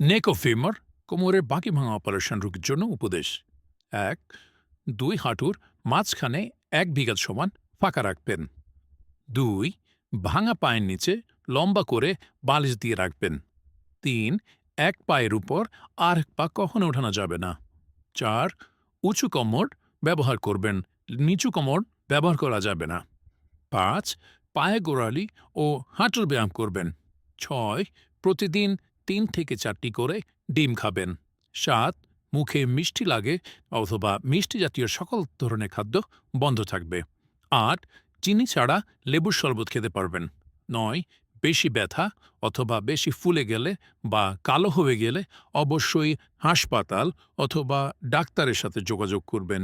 নেকোফিমার কোমরের বাকি ভাঙা অপারেশন রোগীর জন্য উপদেশ। এক, দুই, হাঁটুর মাঝখানে এক বিঘা সমান ফাঁকা রাখবেন। দুই, ভাঙা পায়ের নিচে লম্বা করে বালিশ দিয়ে রাখবেন। তিন, এক পায়ের উপর আর এক পা কখনো ওঠানো যাবে না। চার, উঁচু কমর ব্যবহার করবেন, নিচু কমর ব্যবহার করা যাবে না। পাঁচ, পায়ে গোড়ালি ও হাঁটুর ব্যায়াম করবেন। ছয়, প্রতিদিন তিন থেকে চারটি করে ডিম খাবেন। সাত মুখে মিষ্টি লাগে অথবা মিষ্টি জাতীয় সকল ধরনের খাদ্য বন্ধ থাকবে। আট, চিনি ছাড়া লেবুর শরবত খেতে পারবেন। নয়, বেশি ব্যথা অথবা বেশি ফুলে গেলে বা কালো হয়ে গেলে অবশ্যই হাসপাতাল অথবা ডাক্তারের সাথে যোগাযোগ করবেন।